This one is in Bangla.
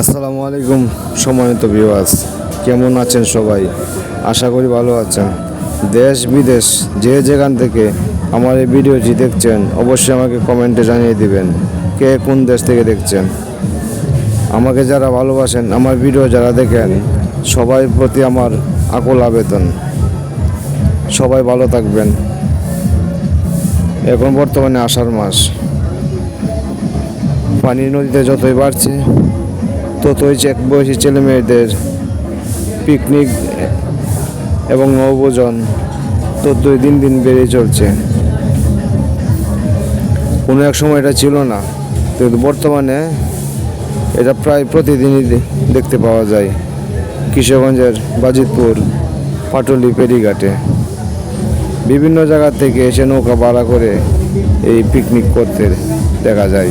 আসসালামু আলাইকুম, সম্মানিত ভিউয়ার্স কেমন আছেন সবাই? আশা করি ভালো আছেন। দেশ, বিদেশ, যে যেখান থেকে আমার এই ভিডিওটি দেখছেন, অবশ্যই আমাকে কমেন্টে জানিয়ে দিবেন, কে কোন দেশ থেকে দেখছেন। আমাকে যারা ভালোবাসেন, আমার ভিডিও যারা দেখেন, সবাই প্রতি আমার আকুল আবেদন। সবাই ভালো থাকবেন। এখন বর্তমানে আষাঢ় মাস। পানি নদীতে যতই বাড়ছে ততই চেক বয়সী ছেলে মেয়েদের পিকনিক এবং নৌভোজন ততই দিন দিন বেড়ে চলছে। কোনো এক সময় এটা ছিল না, কিন্তু বর্তমানে এটা প্রায় প্রতিদিনই দেখতে পাওয়া যায়। কিশোরগঞ্জের বাজিতপুর, পাটুলি, পেরিঘাটে। বিভিন্ন জায়গা থেকে এসে নৌকা ভাড়া করে এই পিকনিক করতে দেখা যায়।